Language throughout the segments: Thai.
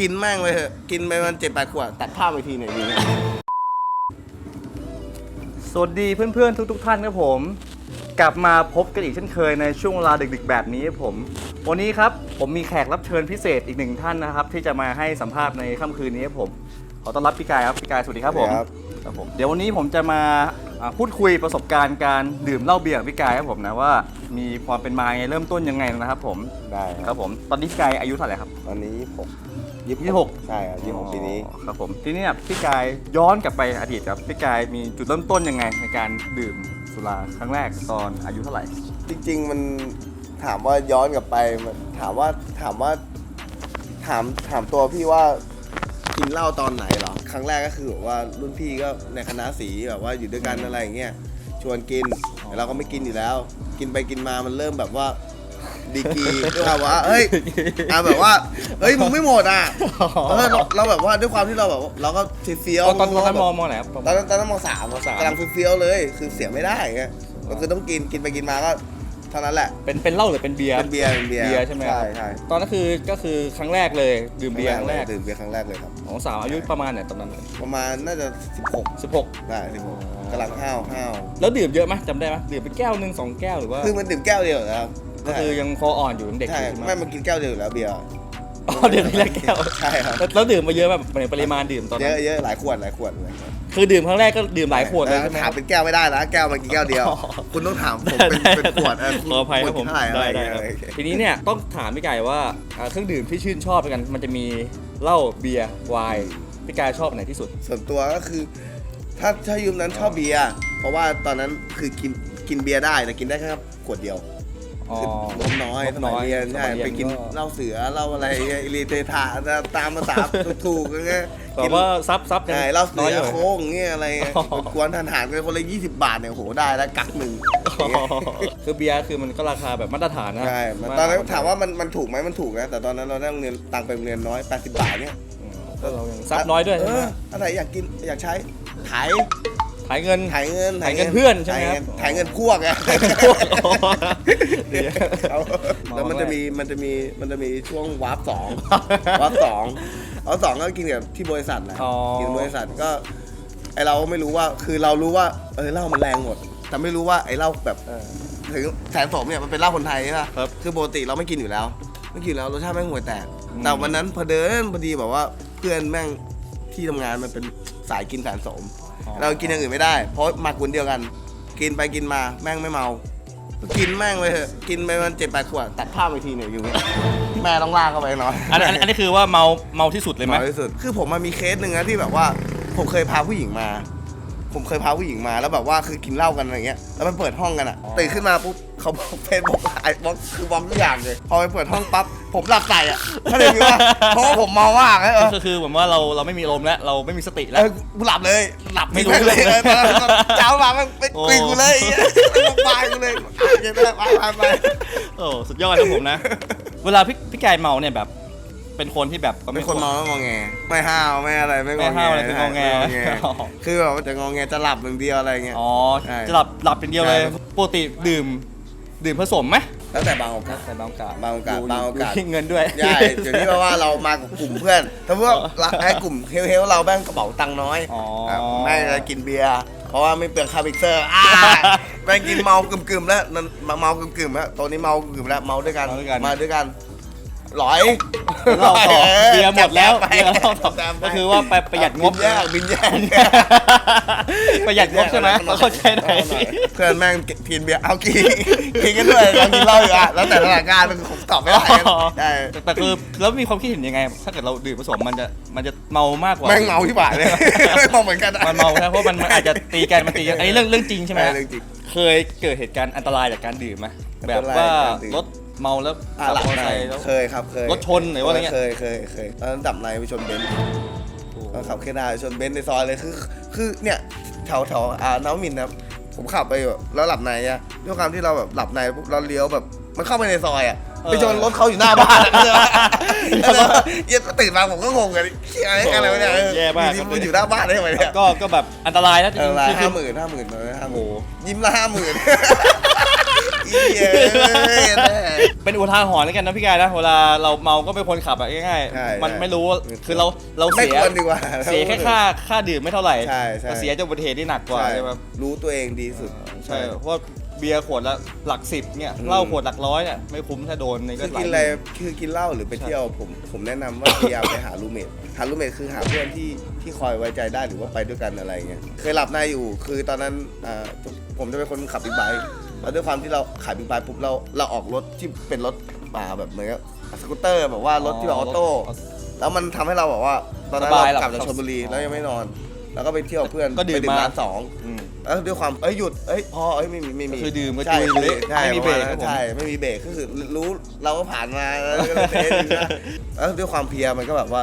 กินแม่งไปเถอะกินไปมันเจ็ดแปดขวดตัดภาพไปทีหน่อยดีไหมสวัสดีเพื่อนๆ ทุก ๆ ท่านครับผม กลับมาพบกันอีกเช่นเคยในช่วงเวลาดึกๆ แบบนี้ครับผม วันนี้ครับผมมีแขกรับเชิญพิเศษอีกหนึ่งท่านนะครับ ที่จะมาให้สัมภาษณ์ในค่ำคืนนี้ครับผม ขอต้อนรับพี่กายครับพี่กายสวัสดีครับผม ครับผมเดี๋ยววันนี้ผมจะมาอ่าพูดคุยประสบการณ์การดื่มเหล้าเบียร์กับพี่กายครับผมนะว่ามีความเป็นมาไงเริ่มต้นยังไงนะครับผมได้ครับผมตอนนี้พี่กายอายุเท่าไหร่ครับ ตอนนี้ผม ยี่สิบหกใช่ครับยี่สิบหกปีนี้ อ๋อครับผมทีนี้เนี่ยพี่กายย้อนกลับไปอดีตครับพี่กายมีจุดเริ่มต้นยังไงในการดื่มสุราครั้งแรกตอนอายุเท่าไหร่ จริงๆมันถามว่าย้อนกลับไปมันถามว่าถามว่าถามถามตัวพี่ว่ากินเหล้าตอนไหนเหรอ ครั้งแรกก็คือแบบว่ารุ่นพี่ก็ในคณะสีแบบว่าอยู่ด้วยกันอะไรอย่างเงี้ยชวนกินแต่เราก็ไม่กินอยู่แล้ว กินไปกินมามันเริ่มแบบว่า ดีกรีด้วยความว่าเฮ้ยอะแบบว่าเฮ้ยมึงไม่หมดอะเออเราเราแบบว่าด้วยความที่เราแบบว่าเราก็เฟี้ยวตอนตอนตอนนั้นแบบมองมองไหนครับตอนนั้นตอนนั้นมสามมสามกำลังเฟี้ยวๆเลย คือเสียไม่ได้ไงก็คือต้องกินกินไปกินมาก็เท่านั้นแหละ เป็นเป็นเหล้าหรือเป็นเบียร์ เป็นเบียร์ เป็นเบียร์เบียร์ใช่ไหมครับใช่ใช่ตอนนั้นคือก็คือครั้งแรกเลยดื่มเบียร์ครั้งแรก ดื่มเบียร์ครั้งแรกเลยครับ ของสาวอายุประมาณเนี่ยตอนนั้น ประมาณน่าจะ 16 16ได้16กำลังห้าวห้าวแล้วดื่มเยอะไหมจำได้ไหมดื่มไปแก้วหนึ่งสองแก้วหรือว่า คือมันดื่มแก้วเดียวอยู่แล้ว ก็คือยังคออ่อนอยู่ยังเด็กอใช่ยู่ใช่ไหมไม่มันกินแก้วเดียวอยู่แล้วเบียร์อ๋อดื่มทีละแก้วใช่ครับแล้วแล้วดื่มมาเยอะแบบปริมาณดื่มตอนเยนั้นอะเยอะหลายขวดหลายขวดเลยครับคือดื่มครั้งแรกก็ดื่มหลายขวดเลยใช่ไหม ถามเป็นแก้วไม่ได้นะแก้วมันกินแก้วเดียว อ๋อ คุณต้องถามผมเป็นเป็นขวดเออคุณขออภัยครับผมขวดเท่าไหร่อะไรได้ได้ครับอะไรทีนี้เนี่ยต้องถามพี่ไก่ว่าอ่าเครื่องดื่มที่ชื่นชอบกัน มันจะมีเหล้าเบียร์ไวน์พี่กายชอบอันไหนที่สุด ส่วนตัวก็คือ ถ้าถ้ายืมนั้นชอบเบียร์เพราะว่าตอนนั้นคือกินกินเบียร์ได้แต่กินได้แค่ขวดเดียว อ๋อคืองบน้อยงบสน้มัยอยเรียนใช่สมัยเรียนไปกินก็เหล้าเสือเหล้าอะไรอิริเทถาตามภาษาถูกๆอย่างเงี้ยแบบว่าซับซับใช่เหล้าเสืน้อยออยู่โค้งอย่างเงี้ยอะไรเงี้ยอ๋อกวนทานหารกันคนละ20 บาทเนี่ยโหได้แล้วกักหนึ่งคือเบียร์คือมันก็ราคาแบบมาตรฐานนะใช่มันตอนนั้นถามว่ามันมันถูกไหมมันถูกนะแต่ตอนนั้นเราได้โรงเรียนตังค์ไปโรงเรียนน้อย 80 บาทเนี่ยอืมก็เรายังซับน้อยด้วยเอใช่ไหมออะไรอยากกินอยากใช้ถ่าย ขายเงิน ถ่ายเงินถ่ายเงินเพื่อนใช่ไหมครับ ถ่ายเงินพวกไงพวกอ๋อเอาเมาแล้วมันจะมีมันจะมีมันจะมีช่วงวาร์ปสองวาร์ปสองวาร์ปสองก็กินกับที่บริษัทแหละอ๋อ กินบริษัทก็ไอเราก็ไม่รู้ว่าคือเรารู้ว่าเออเหล้ามันแรงหมด แต่ไม่รู้ว่าไอเหล้าแบบเออ ถึงแสนสมเนี่ยมันเป็นเหล้าคนไทยใช่ปะครับคือปกติเราไม่กินอยู่แล้ว ไม่กินแล้วรสชาติแม่งห่วยแตกอืม แต่วันนั้นพอเดินพอดีแบบว่าเพื่อนแม่งที่ทำงานมันเป็นสายกินแสนสม เรากินอย่างอื่นไม่ได้ เพราะมากวนเดียวกัน กินไปกินมาแม่งไม่เมา กินแม่งไปเถอะกินไปมันเจ็ดแปดขวดตัดภาพไปทีหนึ่งอยู่เนี่ยแม่ต้องลากเข้าไปหน่อยอันอันอันนี้คือว่าเมาเมาที่สุดเลยไหม น้อยที่สุด คือผมมันมีเคสหนึ่งนะที่แบบว่าผมเคยพาผู้หญิงมา ผมเคยพาผู้หญิงมาแล้วแบบว่าคือกินเหล้ากันอะไรเงี้ยแล้วมันเปิดห้องกันอะตื่นขึ้นมาปุ๊บเขาบอกเฟซบอกไอ้บอกคือบล็อกทุกอย่างเลยพอไปเปิดห้องปั๊บผมหลับใส่อะถ้าเลยว่าเพราะว่าผมเมามากเลยเออก็คือเหมือนว่าเราเราไม่มีลมณ์แล้ว เราไม่มีสติเอแล้วอกูหลับเลยหลับไม่รู้เลยเรื่องเออตอนนั้นเช้ามามันไปโอ้คุยกูเลยไอ้เหี้ยมันบายกูเลยเดี๋ยวได้ไปไปไปโอ้สุดยอดครับผมนะ เวลาพี่พี่กายเมาเนี่ยแบบ เป็นคนที่แบบก็เป็ไม่นคนเมาแล้วงอแง ไม่ห้าวไม่อะไรไม่งไม่อแงห้าวอะไรคืองอแงไม่คือแบบว่าจะงอแงจะหลับอย่างเดียวอะไรเงี้ย อ๋อใช่จะหลับหลับเป็นเดียวเลยใช่ ปกติดื่ม ดื่มผสมไหมแล้วแต่บางโอกาส แต่บางโอกาสบางโอกาสดูบางโอกาส ดูที่เงินด้วย ใช่เดี๋ยวนี้แปลว่าเรามากับกลุ่มเพื่อนถ้าพวกไอ้กลุ่มเฮลเฮลเราแม่งกระเป๋าตังค์น้อยอ๋อแม่งจะกินเบียร์เพราะว่าไม่เปลืองคาร์บิกเซอร์อ่าแม่งกินเมากึ่มๆแล้วนั่นเมากึ่มๆแล้วตัวนี้เมากึ่มๆแล้วเมาด้วยกันเมาด้วยกัน มาด้วยกัน หลอยเราต่อออเบียร์หมดแล้วจับเบียร์เราต่อจับไปก็คือว่าไปประหยัดงบ บินแยกบินแยกประหยัดงบใช่ไหมเราเข้าใจไหนเพื่อนแม่งกินเบียร์เอากินกินกันด้วยเรากินเหล้าอยู่อะแล้วแต่สถานการณ์มันผมตอบไม่ได้ใช่แต่แต่คือแล้วมีความคิดเห็นยังไง ถ้าเกิดเราดื่มผสมมันจะมันจะเมามากกว่า แม่งเมาที่บ่ายเลยไม่เมาเหมือนกันอะ มันเมาใช่เพราะมันมันอาจจะตีกันมันตีกันอันนี้เรื่องเรื่องจริงใช่ไหมใช่เรื่องจริงเคยเกิดเหตุการณ์อันตรายจากการดื่มไหมอันแบตบรายว่าจากการดื่ม รถ เมาแล้วอะขับหลับมอเตอร์ในไซค์แล้ว เคยครับเคยรถชนหรือว่าอะไรเงี้ย เคยเคยเคยตอนนั้นดับในไปชนเบนซ์ก็ขับแค่ได้ชนเบนซ์ในซอยเลยคือ คือเนี่ยแถวแถวอ่าน้ำมินนะครับผมขับไปอยู่แล้วหลับในอะด้วยความที่เราแบบหลับในปุ๊บเราเลี้ยวแบบมันเข้าไปในซอยอะไปชนรถเขาอยู่หน้าบ้านอะแล้วเหี้ยตื่นมาผมก็งงกันเหี้ยอะไรวะเนี่ยเออแย่มาก อยู่ดีมันอยู่หน้าบ้านได้ทำไมเนี่ย ก็ก็แบบอันตรายนะจเอริองรายๆคือห้าหมื่นห้าหมื่นเลยห้าหโอ้มื่โหนยิ้มละห้าหมื่น เย้ยแน่เป็นอุทาหรณ์แล้วกันนะพี่กายนะเวลาเราเมาก็เป็นคนขับอะง่ายใช่ๆมันใช่ ไม่รู้ว่าคือเราเราไม่เสียควรดีกว่า เสียแค่ค่าค่าดื่มไม่เท่าไหร่ใช่ใช่ แต่เสียจากอุบัติเหตุที่หนักกว่าใช่ใช่ไหม รู้ตัวเองดีสุด ใช่เพราะว่าเบียร์ขวดละหลักสิบเนี่ยอืม เหล้าขวดหลักร้อยเนี่ยไม่คุ้มถ้าโดนในก็คือหลากิยนอะไรคือกินเหล้าหรือไปเที่ยวผมผมแนะนำว่า พยายามไปหารูเมทหารูเมทคือหาเพื่อนที่ที่คอยไว้ใจได้หรือว่าไปด้วยกันอะไรเงี้ยเคยหลับในอยู่คือตอนนั้นอ่าผมจะเป็นคนขับบิ๊กไบค์ แล้วด้วยความที่เราขับบิ๊กไบค์ปุ๊บเราเราออกรถที่เป็นรถป่าแบบเหมือนกับสกูตเตอร์แบบว่ารถที่แบบออโต้แล้วมันทำให้เราแบบว่า ตอนนั้นสเราบายหลับกลับจากชลบุรีแล้วยังไม่นอน แล้วก็ไปเที่ยวเพื่อนก็ดื่มไปดื่มมาร้านสองอืม แล้วด้วยความเอ้ยหยุดเอ้ยพอเอ้ยไม่มีไม่มีก็คือดื่มก็ใช่จุยเลยใช่ไม่มีเบรกปะาณครับผม ใช่ไม่มีเบรกก็คือรู้เราก็ผ่านมาแล้วก็เลยเทสอยู่นะแล้วด้วยความเพลียมันก็แบบว่า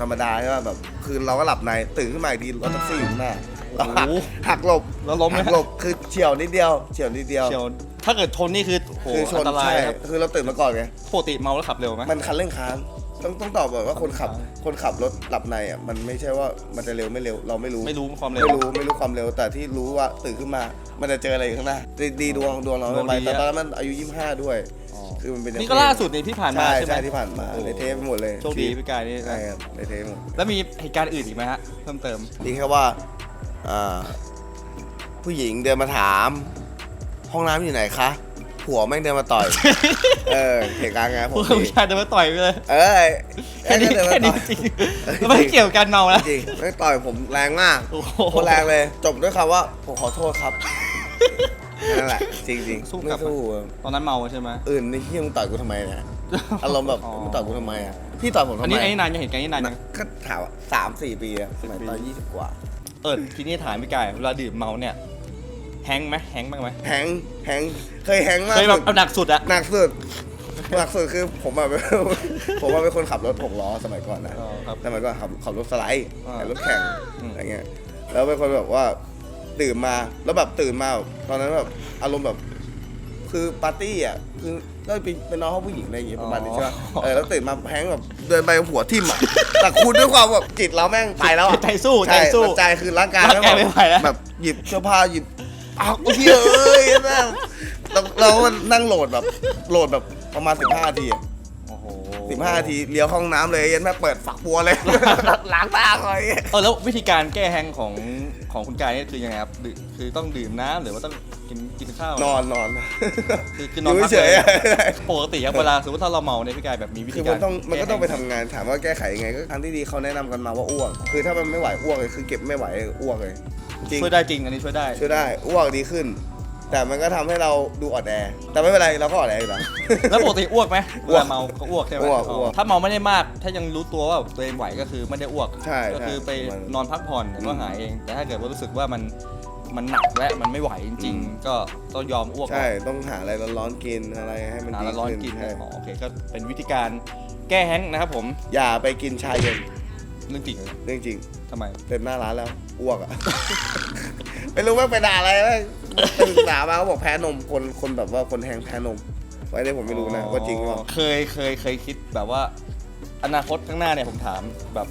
ธรรมดาใช่ป่ะแบบคือเราก็หลับในตื่นขึ้นมาอีกทีรถแท็กซี่อยู่ข้างหน้า เราหักโอ้โหหักหลบแล้วล้มไหม หักหลบคือเฉียวนิดเดียวเฉียวนิดเดียวเชียวถ้าเกิดชนนี่คือโหคือชอันนตรายใช่ครับคือเราตื่นมาก่อนไงปกติเมาแล้วขับเร็วไหม มันคันเร่งค้างต้องต้องตอบก่อนว่าคนขับคันเร่งค้างคนขับรถหลับในอะมันไม่ใช่ว่ามันจะเร็วไม่เร็วเราไม่รู้ ไม่รู้ความเร็ว ไม่รู้ไม่รู้ความเร็วแต่ที่รู้ว่าตื่นขึ้นมา มันจะเจออะไรอยู่ข้างหน้าดีดีดวงดวงเราดวงไปดีแต่อะตอนนั้นมันอายุ 25 ด้วย อ๋อคือมันเป็นนี่ก็ล่าสุดนี่ที่ผ่านมาใช่ใช่ไหมใช่ที่ผ่านมาโอ้โหในเทปไปหมดเลยโชคดีพี่กายนี่ใช่ครับในเทปหมดแล้วมีเหตุการณ์อื่นอีกไหมฮะเพิ่มเติม นี่แค่ว่า อ่าผู้หญิงเดินมาถาม ห้องน้ำอยู่ไหนคะผัวแม่งเดินมาต่อย เออเหตุการณ์ไงผมผู้ชายเดินมาต่อยไปเลยเอ้ยแค่นี้เดินมาแค่นี้ต่อยจริงแล้วไม่เกี่ยวกับการเมานะจริงๆไม่ต่อยผมแรงมากโอ้โห โคตรแรงเลย จบด้วยคำว่าผมขอโทษครับนั่นแหละจริงๆสู้ไม่กลับ สู้ตอนนั้นเมาใช่ไหมอื่นนี่ที่มึงต่อยกูทำไมเนี่ย อารมณ์แบบอ๋อมึงต่อยกูทำไมอะพี่ต่อยผมทำอันไมนี้อันนี้นานยังเหตุการณ์นี้นานยัง ก็ถามว่าสามสี่ปีอะสมัยตอนยี่สิบกว่า เออทีนี้ถามพี่กายเวลาดื่มเมาเนี่ยแฮงก์ไหมแฮงก์บ้างไหมแฮงค์แฮงค์เคยแฮงค์มากเคยแบบสุดเอาหนักสุดอะหนักสุดหนักสุดคือผมอะ ผมว่าเป็นคนขับรถหกล้อสมัยก่อนนะ อ๋อครับ สมัยก่อนขับขับรถสไลด์อ่าขับรถแข่งอืม อะไรเงี้ย แล้วเป็นคนแบบว่าตื่นมาแล้วแบบตื่นมาแบบตอนนั้นแบบอารมณ์แบบ คือปาร์ตี้อะคือก็ไปไปนอนห้องผู้หญิงอะไรอย่างเงี้ยประมาณนี้ใช่ไหมเออแล้วตื่นมาแฮงก์แบบเดินไปหัวทิ่มอะ แต่คุณด้วยความแบบจิตเราแม่งไปแล้วอะใจสู้ใจใช่สู้ ใจคือร่างกายร่างกายไม่ไหวแล้ว แบบหยิบเสื้อผ้าหยิบอ้าวเฮ้ยแม่งเราเรานั่งโหลดแบบโหลดแบบประมาณ15นาทีอะ โอ้โห15นาทีเลี้ยวเข้าห้องน้ำเลยยันแม่เปิดฝักบัวเลย ล้างตาเลยเออแล้ววิธีการแก้แฮงก์ของของคุณกายนี่คือยังไงครับดื่มคือต้องดื่มน้ำหรือว่าต้องกินกินข้าวนอนนอน คือคือนอนยู่พักเฉยเลยๆอะปกติครับเวลาสมมติถ้าเราเมาเนี่ยพี่กายแบบมีวิคืธีอการมันต้องมันก็ต้องไปแแฮทำงานถามว่าแก้ไขยังไงก็ทางที่ดีเขาแนะนำกันมาว่าอ้วก คือถ้ามันไม่ไหวอ้วกเลยคือเก็บไม่ไหวอ้วกเลยจริงช่วยได้จริงอันนี้ช่วยได้ ช่วยได้อ้วกดีขึ้น แต่มันก็ทำให้เราดูอ่อนแอแต่ไม่เป็นไรเราก็อ่อนแออยู่แล้ว แล้วปกติอ้วกไหมอ้เววกลาเมาก็อ้วกใช่ไหมอ้วกอ๋ออ้วกถ้าเมาไม่ได้มาก ถ้ายังรู้ตัวว่าตัวเองไหวก็คือไม่ได้อ้วก ใช่ก็คือใช่ไปประมาณนั้นนอนพักผ่อนเดี๋ยวก็อืมหายเอง แต่ถ้าเกิดว่ารู้สึกว่ามันมันหนักและมันไม่ไหวจริงอืมๆ ก็ต้องยอมอ้วกใช่ต้องหาอะไรร้อนๆกินอะไรให้มันหาดีแล้วร้อนขึ้นกินใช่อ๋อโอเคก็เป็นวิธีการแก้แฮงก์นะครับผม อย่าไปกินชาเย็น เรื่องจริงเลยเรื่องจริงทำไม เต็มหน้าร้านแล้วอ้วกอะไม่รู้ว่าไปด่าอะไรเลยศึกษามาเขาบอกแพ้นมคนคนแบบว่าคนแหงแพ้นมไว้ได้ผมไม่รู้นะว่าจริงหรือเปล่า เคยเคยเคยคิดแบบว่า อนาคตข้างหน้าเนี่ยผมถามแบบ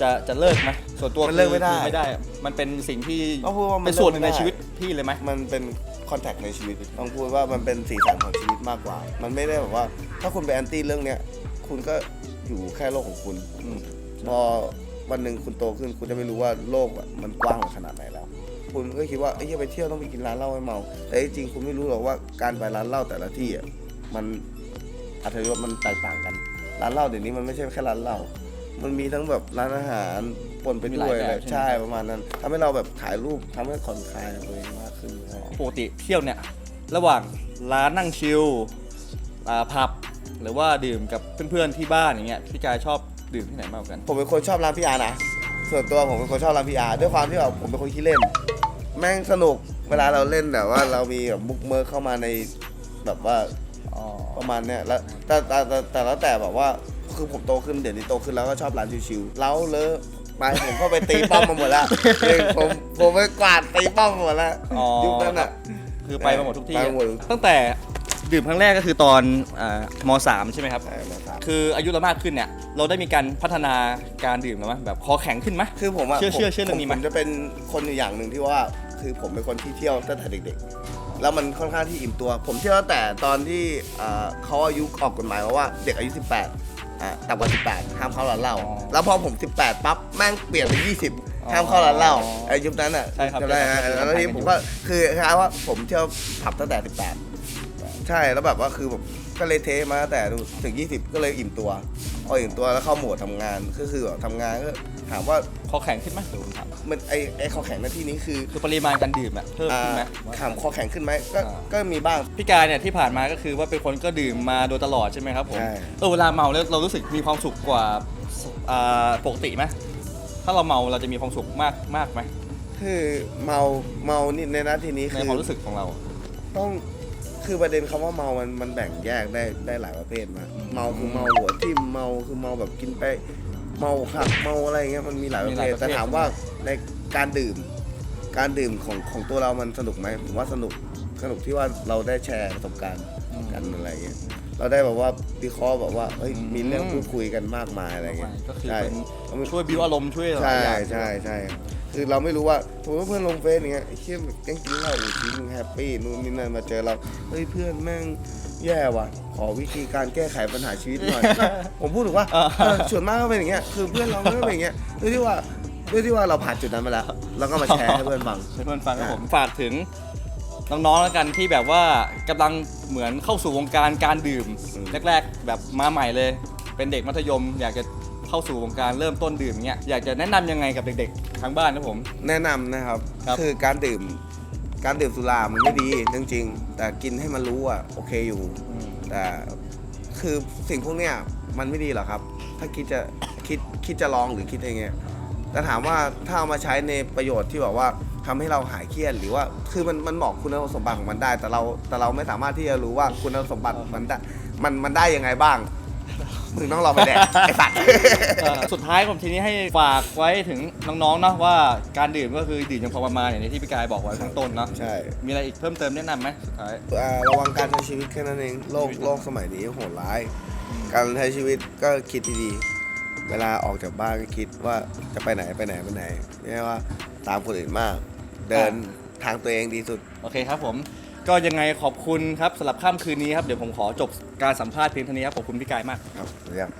จะจะเลิกไหมส่วนตัวมันเลิกไม่ได้คือไม่ได้ มันเป็นสิ่งที่ต้องพูดว่ามันเป็นส่วนหนึ่งเลิในกไม่ได้ ชีวิตพี่เลยไหมมันเป็นคอนแทคในชีวิตต้องพูดว่ามันเป็นสีสันของชีวิตมากกว่า มันไม่ได้แบบว่า ถ้าคุณไปแอนตี้เรื่องเนี้ย คุณก็อยู่แค่โลกของคุณอืม พอวันหนึ่งคุณโตขึ้นคุณจะไม่รู้ว่าโลกอะมันกว้างขนาดไหนแล้ว คุณก็คิดว่าเอ้ยไปเที่ยวต้องไปกินร้านเหล้าให้เมา แต่จริงๆคุณไม่รู้หรอกว่าการไปร้านเหล้าแต่ละที่อะมันอัตรรสมันแตกต่างกัน ร้านเหล้าเดี๋ยวนี้มันไม่ใช่แค่ร้านเหล้ามันมีทั้งแบบร้านอาหารปนไปด้วยมีหลายแบบเลยใช่ไหม ใช่ประมาณนั้นทำให้เราแบบถ่ายรูปทำให้ผ่อนคลายตัวเองมากขึ้นปกติเที่ยวเนี่ย ระหว่างร้านนั่งชิลอ่าผับ หรือว่าดื่มกับเพื่อนๆที่บ้านอย่างเงี้ยพี่กายชอบ ดื่มที่ไหนมากกว่ากัน ผมเป็นคนชอบร้านพี่อาร์นะส่วนตัวผมเป็นคนชอบร้านพี่อาร์ด้วยความที่แบบผมเป็นคนขี้เล่น แม่งสนุกเวลาเราเล่นแบบว่าเรามีแบบมุกเมิร์เข้ามาในแบบว่าอ๋อประมาณเนี้ยแล้วแต่แต่แต่แต่แล้วแต่แบบว่าคือผมโตขึ้นเดี๋ยวนี้โตขึ้นแล้วก็ชอบร้านชิวๆเล้าเลอะไปผมก็ไปตีป้อมมาหมดแล้วเออผมผมไปกวาดตีป้อมมาหมดแล้วอ๋อยุคนั้นอะ คือไปมาหมดทุกที่ ไปมาหมด ตั้งแต่ ดื่มครั้งแรกก็คือตอนอ่ามสามใช่ไหมครับใช่มาสามคืออายุเรามากขึ้นเนี่ย เราได้มีการพัฒนาการดื่มแล้วไหมแบบคอแข็งขึ้นไหมคือผมอะเชื่อผมเชื่อเชื่อเรื่องนี้ไหมผมจะเป็นคนอยู่อย่างหนึ่งที่ว่าคือผมเป็นคนที่เที่ยวตั้งแต่เด็กแล้วมันค่อนข้างที่อิ่มตัว ผมเชื่อว่าแต่ตอนที่อ่าเขาอายุออกกฎหมายมาว่าเด็กอายุ 18อ่าต่ำกว่า18 ห้ามเข้าร้านเหล้าอ๋อแล้วพอผม 18 ปั๊บแม่งเปลี่ยนเป็น20ห้ามเข้าร้านเหล้าอ๋อไอ้ยุคนั้นอะใช่ครับจำได้ฮะใช่ครับแล้วทีนี้ผมก็คือคล้ายๆว่าผมเที่ยวผับตั้งแต่ 18 ใช่แล้วแบบว่าคือแบบก็เลยเทมาตั้งแต่ถึง 20 ก็เลยอิ่มตัวพออิ่มตัวแล้วเข้าโหมดทำงานก็คือแบบทำงานก็ถามว่าคอแข็งขึ้นไหมเดี๋ยวผมถามมันไอ้ไอ้ข้อแข็งหน้าที่นี้คือคือปริมาณการดื่มอะเพิ่มอ่าขึ้นไหม ถามข้อแข็งขึ้นไหมก็อ่า ก็มีบ้าง พี่กายเนี่ยที่ผ่านมาก็คือว่าเป็นคนก็ดื่มมาโดยตลอดใช่ไหมครับผมใช่ เออเวลาเมาแล้วเรารู้สึกมีความสุขกว่าอ่าปกติไหมถ้าเราเมาเราจะมีความสุขมากมากไหมคือเมาเมานี่ในหน้าที่นี้ในคือความรู้สึกของเรา ต้อง คือประเด็นคำว่าเมา มันมันแบ่งแยกได้ได้หลายประเภทมาอืมเมาคือเมาหัวทิ่มเมาคือเมาแบบกินไปเมาขับเมาอะไรเงี้ยมันมีหลายประมีหเภลายทประเภทแต่ถามว่าในการดื่ม การดื่มของของตัวเรามันสนุกไหมผมว่าสนุกสนุกที่ว่าเราได้แชร์ประสบการณ์กันอะไรเงี้ยเราได้แบบว่าวิเคราะห์แบบว่าเฮ้ยมีเรื่องพูดคุยกันมากมายอะไรเงี้ยก็คือใช่เป็นช่วยบิวอารมณ์ช่วยหลาใช่ยอย่างใช่ใช่ คือเราไม่รู้ว่าสมมติว่าเพื่อนลงเฟซอย่างเงี้ยไอ้เชี่ยแก๊งกินเหล้าอุ้ยชีวิตมึงแฮปปี้นู่นนี่นั่นมาเจอเราเฮ้ยเพื่อนแม่งแย่ว่ะขอวิธีการแก้ไขปัญหาชีวิตหน่อย ผมพูดถึงว่าอ่าเออส่วนมากก็เป็นอย่างเงี้ยคือเพื่อนเราก็เป็นอย่างเงี้ยด้วยที่ว่าด้วยที่ว่าเราผ่านจุดนั้นมาแล้วแล้วก็มาแชร์ให้เพื่อนฟังให้เพื่อนฟังครับอ่าผมฝากถึงน้องๆแล้วกันที่แบบว่ากำลังเหมือนเข้าสู่วงการการดื่มแรก ๆ แบบมาใหม่เลย เป็นเด็กมัธยม อยากจะ เข้าสู่วงการเริ่มต้นดื่มเงี้ยอยากจะแนะนำยังไงกับเด็กๆทางบ้านครับผม แนะนำนะครับครับคือการดื่ม การดื่มสุรามันไม่ดีเรื่องจริงแต่กินให้มันรู้อะโอเคอยู่แต่คือสิ่งพวกเนี้ยมันไม่ดีหรอกครับ ถ้าคิดจะคิดคิดจะลองหรือคิดอย่างเงี้ยแต่ถามว่าถ้าเอามาใช้ในประโยชน์ที่แบบว่าทำให้เราหายเครียดหรือว่าคือมันมันบอกคุณสมบัติของมันได้ แต่เราแต่เราไม่สามารถที่จะรู้ว่าคุณสมบัติมันได้มันมันได้ยังไงบ้าง มึงต้องลองไปแดกไอ้สัตว์ เอ่อสุดท้ายผมทีนี้ให้ฝากไว้ถึงน้องๆเนาะว่าการดื่มก็คือดื่มอย่างพอประมาณอย่างที่พี่กายบอกไว้ข้างต้นเนาะใช่ มีอะไรอีกเพิ่มเติมแนะนำไหมสุดท้าย อ่าระวังการใช้ชีวิตแค่นั้นเองโลกโลกสมัยนี้โหดร้าย การใช้ชีวิตก็คิดดีๆเวลาออกจากบ้านก็คิดว่าจะไปไหนไปไหนไปไหนไม่ใช่ว่าตามคนอื่นมาก เดินทางตัวเองดีสุด โอเคครับผม ก็ยังไงขอบคุณครับสำหรับค่ำคืนนี้ครับ เดี๋ยวผมขอจบการสัมภาษณ์เพียงเท่านี้ครับ ขอบคุณพี่กายมาก ครับเรียบ